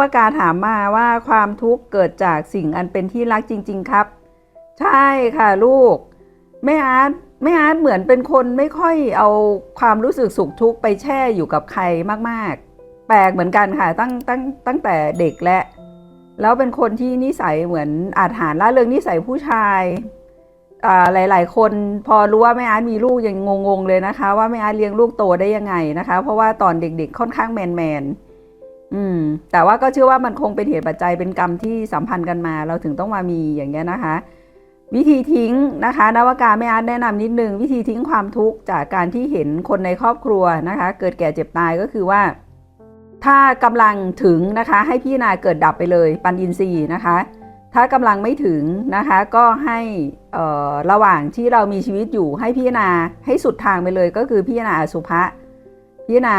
วกาถามมาว่าความทุกข์เกิดจากสิ่งอันเป็นที่รักจริง ๆ ครับ ใช่ค่ะลูก แม่อาร์ตแม่อาร์ตเหมือนเป็นคนไม่ค่อยเอาความรู้สึกสุขทุกข์ไปแช่อยู่กับใครมากๆ แปลกเหมือนกันค่ะตั้งตั้งตั้งแต่เด็กและ แล้วเป็นคนที่นิสัยเหมือนอาถรรล่าเริงนิสัยผู้ชายอ่าหลาย ๆ คนพอรู้ว่าแม่อาร์ตมีลูกยังงงๆเลยนะคะ ว่าแม่อาร์ตเลี้ยงลูกโตได้ยังไงนะคะ เพราะว่าตอนเด็กๆค่อนข้างแมนๆ อืม แต่ว่าก็เชื่อว่ามันคงเป็นเหตุปัจจัยเป็นกรรมที่สัมพันธ์กันมา เราถึงต้องมามีอย่างเงี้ยนะคะ วิธีทิ้งนะคะนวากาแม่อาร์ตแนะนำนิดนึงวิธีทิ้งความทุกข์จากการที่เห็นคนในครอบครัวนะคะ เกิดแก่เจ็บตายก็คือว่า ถ้ากำลังถึงนะคะ ให้พี่นาเกิดดับไปเลย ปันอินทรีย์นะคะ ถ้ากำลังไม่ถึงนะคะ ก็ให้ระหว่างที่เรามีชีวิตอยู่ให้พี่นาให้สุดทางไปเลยก็คือพี่นาอสุภะพี่นา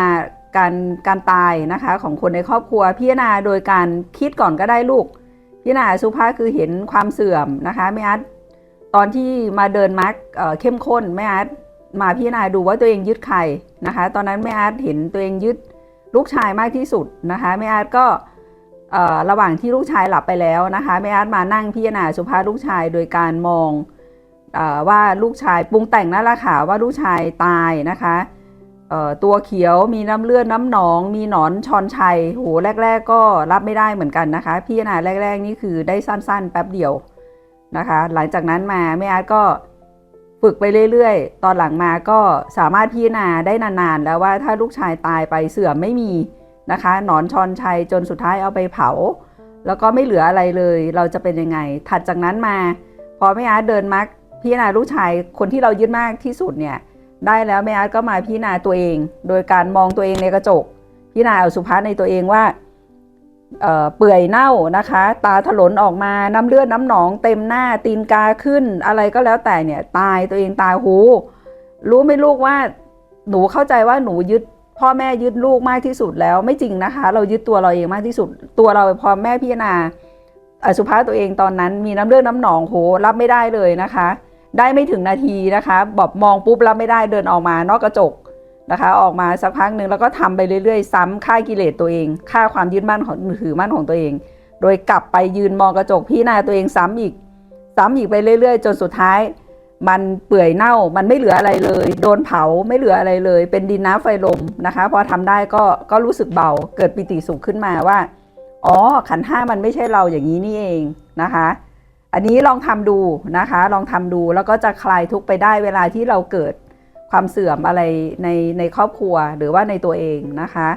การการตายนะคะของคนในครอบครัวพี่นาโดยการคิดก่อนก็ได้ลูกพี่นาสุภะคือเห็นความเสื่อมนะคะแม่อาร์ตอนที่มาเดินมาร์กเเข้มข้นแม่อาร์ตมาพี่นาดูว่าตัวเองยึดใครนะคะ ตอนนั้นแม่อาร์ตเห็นตัวเองยึดลูกชายมากที่สุดนะคะแม่อาร์ตก็ระหว่างที่ลูกชายหลับไปแล้วนะคะแม่อาร์ตมานั่งพิจารณาสุภาพลูกชายโดยการมองอว่าลูกชายปรุงแต่งนั่นแหละค่ะว่าลูกชายตายนะคะ ตัวเขียวมีน้ำเลือดน้ำหนอง มีหนอนชอนชัยโหแรก ๆ ก็รับไม่ได้เหมือนกันนะคะพิจารณาแรก ๆ นี่คือได้สั้น ๆ แป๊บเดียวนะคะ หลังจากนั้นมาแม่อาร์ตก็ฝึกไปเรื่อยๆ ตอนหลังมาก็สามารถพิจารณาได้นานๆ แล้วว่าถ้าลูกชายตายไปเสื่อมไม่มีนะคะหนอนชอนชัยจนสุดท้ายเอาไปเผา แล้วก็ไม่เหลืออะไรเลย เราจะเป็นยังไง ถัดจากนั้นมา พอแม่อาร์ตเดินมักพิจารณาลูกชายคนที่เรายึดมากที่สุดเนี่ย ได้แล้วแม่อาร์ตก็มาพิจารณาตัวเอง โดยการมองตัวเองในกระจก พิจารณาเอาสุภาษในตัวเองว่าเเปื่อยเน่านะคะ ตาถลนออกมาน้ำเลือดน้ำหนอง เต็มหน้าตีนกาขึ้น อะไรก็แล้วแต่เนี่ยตายตัวเองตายหู รู้ไหมลูกว่าหนูเข้าใจว่าหนูยึดพ่อแม่ยึดลูกมากที่สุดแล้วไม่จริงนะคะ เรายึดตัวเราเองมากที่สุด ตัวเราพอแม่พิจารณาอสุภาษตัวเองตอนนั้นมีน้ำเลือดน้ำหนองโหรับไม่ได้เลยนะคะ ได้ไม่ถึงนาทีนะคะบอกมองปุ๊บรับไม่ได้เดินออกมานอกกระจกนะคะ ออกมาสักพักหนึ่งแล้วก็ทำไปเรื่อยๆ ซ้ำฆ่ากิเลสตัวเองฆ่าความยึดมั่นของถือมั่นของตัวเอง โดยกลับไปยืนมองกระจกพี่นาตัวเองซ้ำอีก ซ้ำอีกไปเรื่อยๆ จนสุดท้าย มันเปื่อยเน่ามันไม่เหลืออะไรเลย โดนเผาไม่เหลืออะไรเลย เป็นดินน้ำไฟลมนะคะพอทำได้ก็ก็รู้สึกเบาเกิดปิติสุขขึ้นมาว่าอ๋อขันห้ามันไม่ใช่เราอย่างนี้นี่เองนะคะ อันนี้ลองทำดูนะคะ ลองทำดูแล้วก็จะคลายทุกข์ไปได้เวลาที่เราเกิดความเสื่อมอะไรในในครอบครัวหรือว่าในตัวเองนะคะ